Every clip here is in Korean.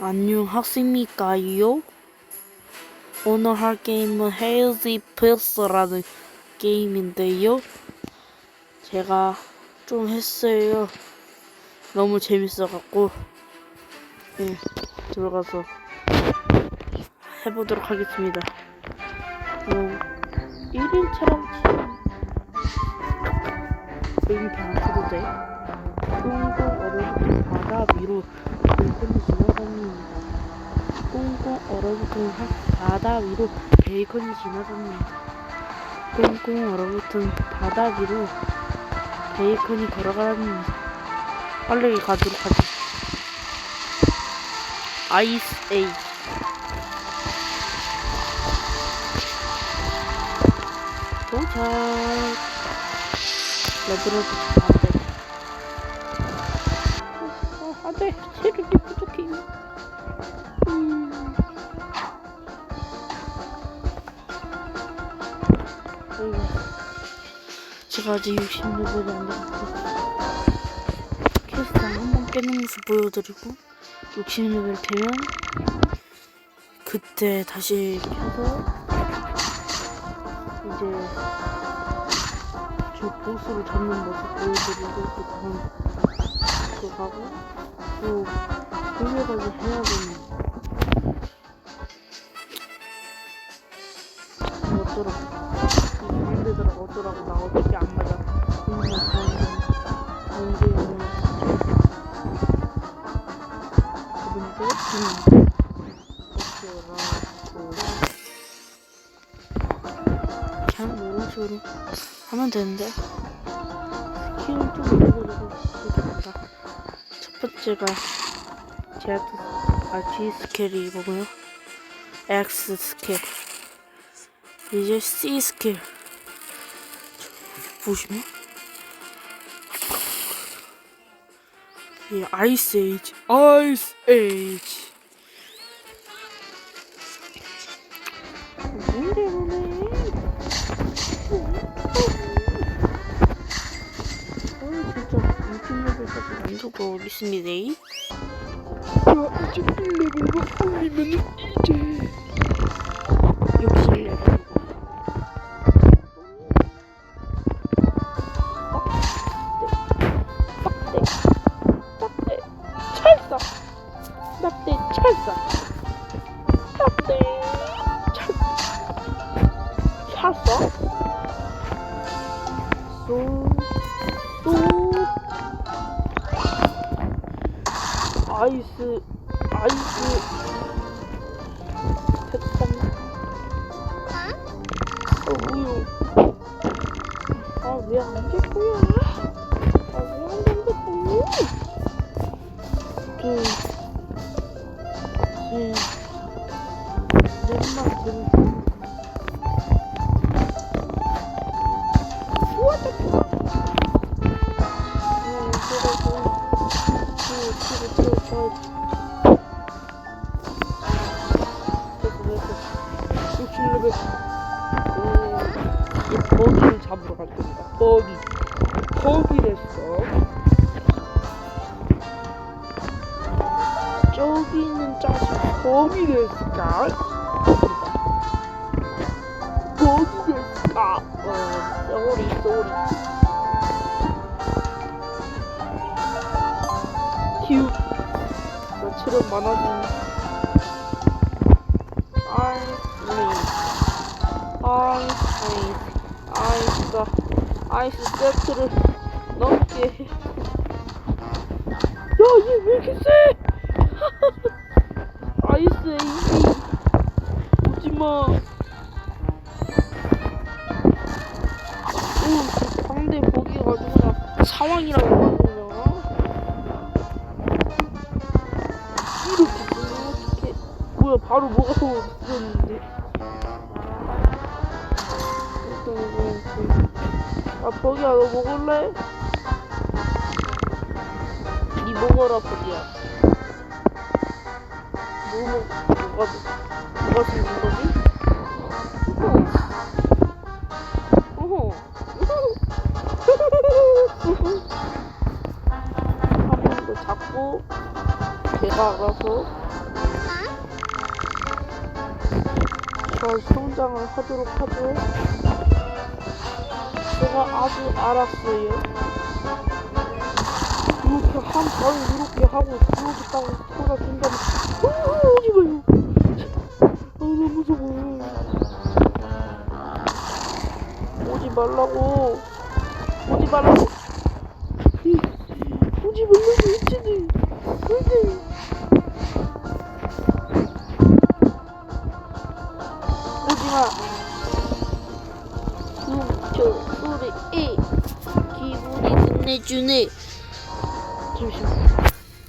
안녕하십니까요? 오늘 할 게임은 헤이지 플스라는 게임인데요. 제가 좀 했어요. 너무 재밌어갖고 네, 들어가서 해보도록 하겠습니다. 뭐 1인처럼 게임 다 쳐도 돼. 꽁꽁 얼어붙은 바다 위로 베이컨이 지나갑니다. 꽁꽁 얼어붙은 하- 바다 위로 베이컨이 지나갑니다. 꽁꽁 얼어붙은 바다 위로 베이컨이 걸어갑니다. 빨리 가도록 하지. 아이스 에이지. 도착. 안 제가 아직 60레벨이 안 돼서 캐스트 한번 깨는 모습 보여드리고 60레벨 되면 그때 다시 켜서 이제 저 보스를 잡는 모습 보여드리고 그 다음 또 가고 또 돌려가기 해야 되는 이거 어쩌라고 힘들더라고 어쩌라고 나 어떻게 안 맞아. 그냥 언제 오늘 그분들 음 어쩌라고 그냥 이런 식으로 하면 되는데. 스킬을 좀 올려드리고 싶습니다. 첫 번째가 제아트 아 G 스킬이 뭐고요? X 스킬 이제 C 스킬 보시면 이 아이스 에이지 아이스 에이지 뭔데 너네 어, 진짜 60레벨까지 만들고 오겠습니다. 자, 이제 1레벨로 올리면 이제 찰싹! 찰싹! 쏘, 쏘, 아이스, 아이스, 버기 됐을까? 버기 됐을까? 어, 쏘리, 쏘리. 휴. 나처럼 많아진. 아이스, 아이스, 아이스, 아이스 세트를 넘게 해. 야, 얘 왜 이렇게 세? 사왕이라고 하잖아. 이렇게 어떡해. 뭐야, 바로 뭐가 없어졌는데. 아, 버기야, 너 먹을래? 니 먹어라, 버기야. 뭐, 먹- 뭐가, 뭐가 생긴 거지? 나가서 잘 성장을 하도록 하죠. 제가 아주 알았어요. 이렇게 한 번 이렇게 하고 이렇게 딱 쏟아준다면 오지 마요. 아 너무 무서워. 오지 말라고. 오지 말라고.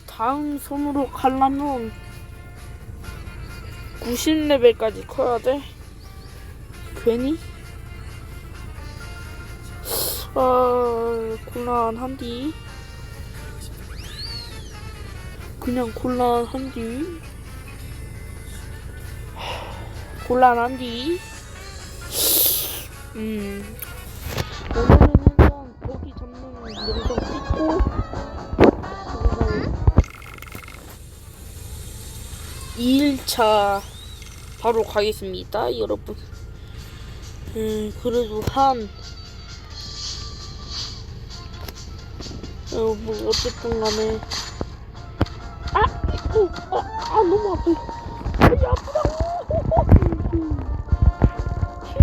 다음 손으로 가려면 90레벨까지 커야 돼. 괜히? 아, 곤란한디. 그냥 곤란한디. 곤란한디. 음. 2일차 바로 가겠습니다, 여러분. 음, 그래도 한, 어, 뭐, 어쨌든 간에. 아! 어, 어, 아, 너무 아파. 아이, 아프다고! 휴.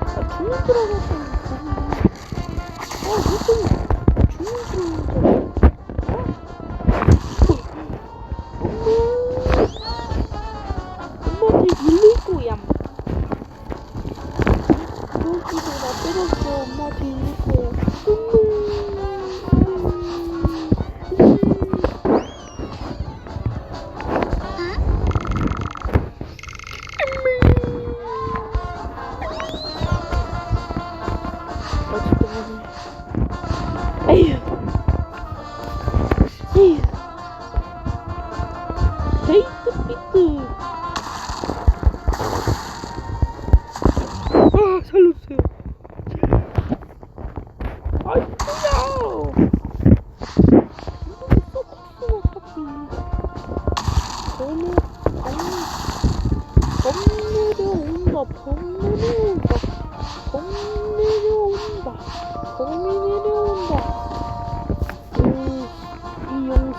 아, 죽는 줄 알았어. 아, 죽는 줄 알았어.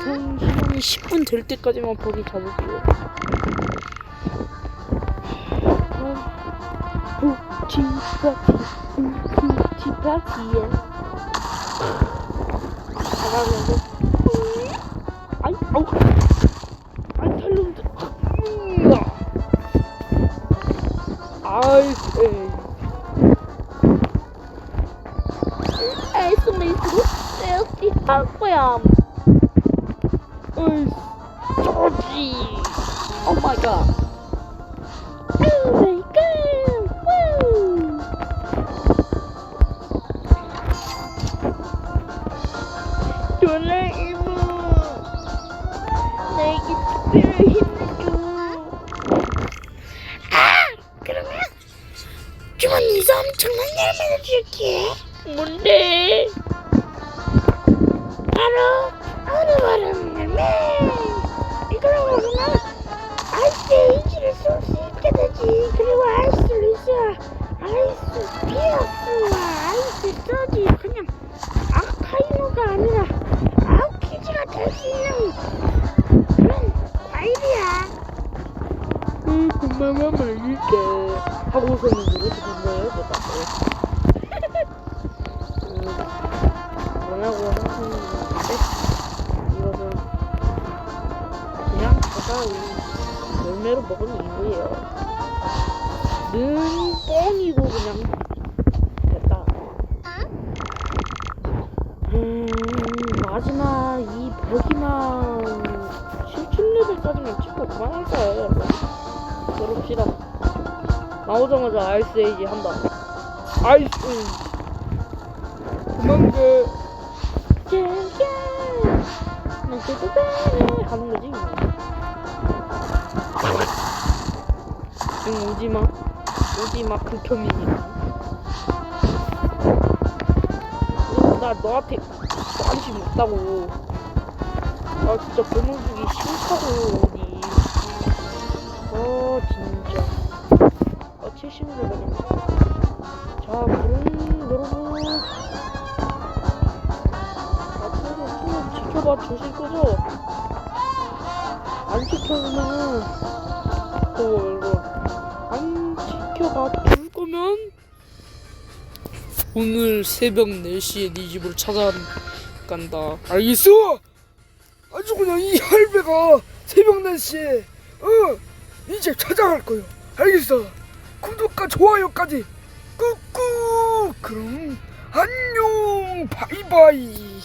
이 영상 시간이 10분 될 때까지만 버기 잡을게요. 부치 파티, 부치 파티야. 잘하면서. 아이, 아우. 아이, 살려줘. 아이, 에이. 도라에몽. 내게 특별한 힘을 줘. 아, 그러면 주머니에서 엄청난 열매를 줄게. 뭔데? 응, 고마워 먹을게. 하고서는 이렇게 된 거예요, 제가. 뭐라고 하시는 건데 이것은 그냥 제가 열매로 먹은 이유예요. 는 뻥이고 그냥 됐다. 음 마지막 이 버기만 17레벨까지만 찍고 그만할까요, 그럽시다. 나오자마자 아이스 에이지 한다. 아이스 그만 그 하는 거지 응 오지마. 오지마 극혐이니까 나 너한테 관심 없다고. 아 진짜 번호주기 싫다고 아 진짜 70레벨입니다. 자, 그럼 여러분 앞으로 좀 지켜봐 주실 거죠? 안 지켜보면은 또 이거 안 지켜봐 줄 거면 오늘 새벽 4시에 네 집으로 찾아간다. 알겠어? 아주 그냥 이 할배가 새벽 4시에 어 이제 찾아갈 거요. 알겠어. 구독과 좋아요까지. 꾹꾹. 그럼 안녕. 바이바이